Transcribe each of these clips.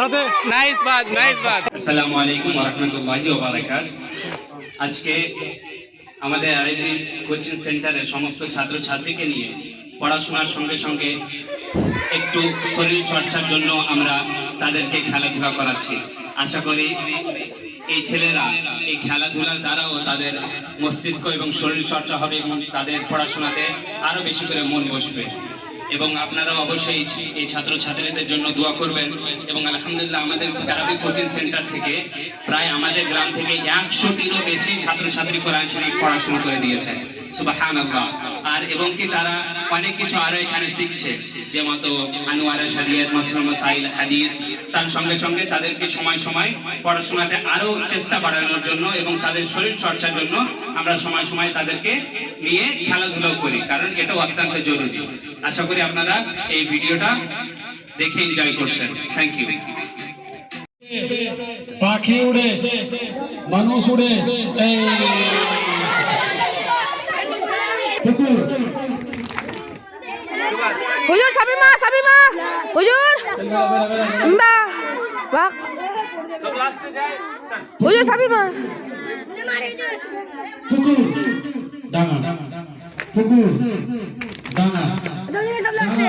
Nice Baat nice Baat আসসালামু আলাইকুম রহমতুল্লাহি ওবারাকাত আজকে আমাদের আরেকদিন কোচিং সেন্টারের সমস্ত ছাত্রছাত্রীকে নিয়ে পড়াশোনার সঙ্গে সঙ্গে একটু শরীর চর্চার জন্য আমরা তাদেরকে খেলাধুলা করাচ্ছি। আশা করি এই ছেলেরা এই খেলাধুলার দ্বারাও তাদের মস্তিষ্ক এবং শরীর চর্চা হবে এবং তাদের পড়াশোনাতে আরও বেশি করে মন বসবে। এবং আপনারা অবশ্যই এই ছাত্র ছাত্রীদের জন্য দোয়া করবেন এবং আলহামদুলিল্লাহ আমাদের প্যারাবি কোচিং সেন্টার থেকে প্রায় আমাদের গ্রাম থেকে একশোটিরও বেশি ছাত্রছাত্রী কোরআন শরীফ পড়াশোনা করে দিয়েছে। সুবাহান আর এবং কি তারা অনেক কিছু আরও এখানে শিখছে। যে মতো হাদিস, তার সঙ্গে সঙ্গে তাদেরকে সময় সময় পড়াশোনাতে আরও চেষ্টা বাড়ানোর জন্য এবং তাদের শরীর চর্চার জন্য আমরা সময় সময় তাদেরকে নিয়ে খেলাধুলাও করি, কারণ এটাও অত্যন্ত জরুরি। আশা করি আপনারা এই ভিডিওটা দেখে এনজয় করছেন। থ্যাংক ইউ পাখি উড়ে, মানুষ উড়ে হুজুর সাবিমা সাবিমা। হুজুর। বা বাক হুজুর সাবিমা। পুকুর ডাঙা পুকুর ডাঙা ডাঙা কে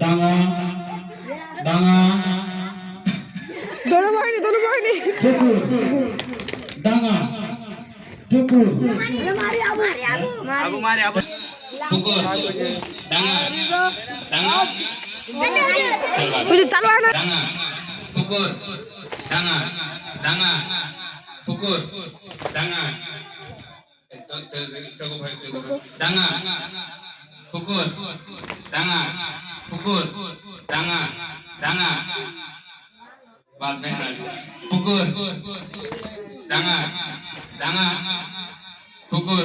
ডাঙা। ডাঙা। দোনো বাহিনী দোনো বাহিনী। পুকুর ডাঙা। পুকুর আবু। মারে আবু। পুকুর ডাঙা। ডাঙা। হুজুর চালু হয় না ডাঙা। পুকুর ডাঙা। ডাঙা। পুকুর ডাঙা। ডাঙা। পুকুর ডাঙা। পুকুর ডাঙা ডাঙা বাদ বের কর। পুকুর ডাঙা ডাঙা পুকুর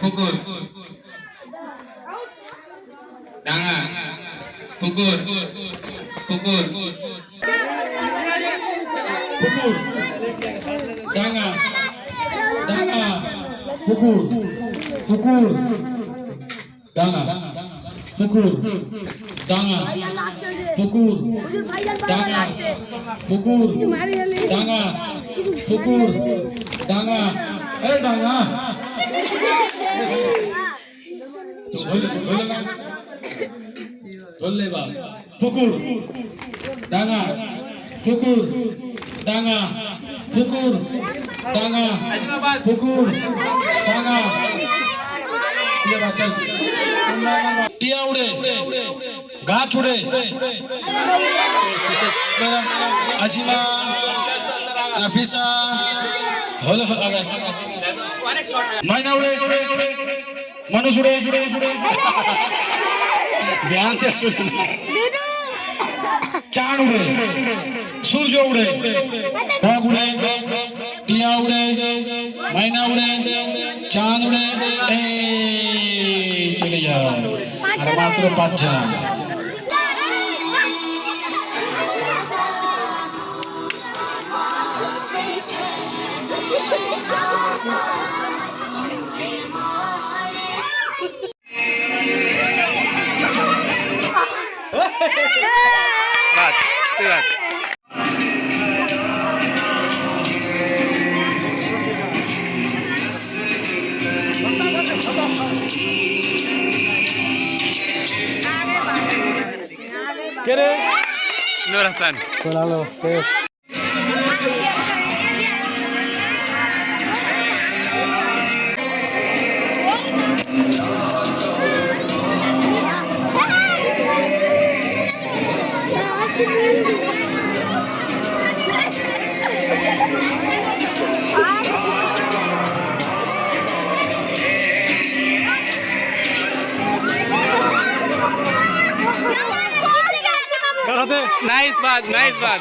পুকুর ডাঙা পুকুর পুকুর পুকুর ডাঙা ডাঙা পুকুর পুকুর ডাঙা পুকুর ডাঙা, পুকুর ডাঙা পুকুর ডাঙা পুকুর, ডাঙা এ ডাঙা। ধরলে বা। পুকুর, ডাঙা পুকুর ডাঙা পুকুর ডাঙা পুকুর, ডাঙা। টিয়া উড়ে। গাছ উড়ে আজিমা নাফিসা হলে মাইনা উড়ে মানুষ উড়ে উড়ে ধ্যান চাঁদ উড়ে, সূর্য উড়ে বক উড়ে, টিয়া উড়ে, মাইনা উড়ে, চাঁদ উড়ে চলে যায় আর মাত্র পাঁচ পাচ্ছে না বাত বাত নূর হাসান শোনালো শেষ। আর নাইস বাদ নাইস বাদ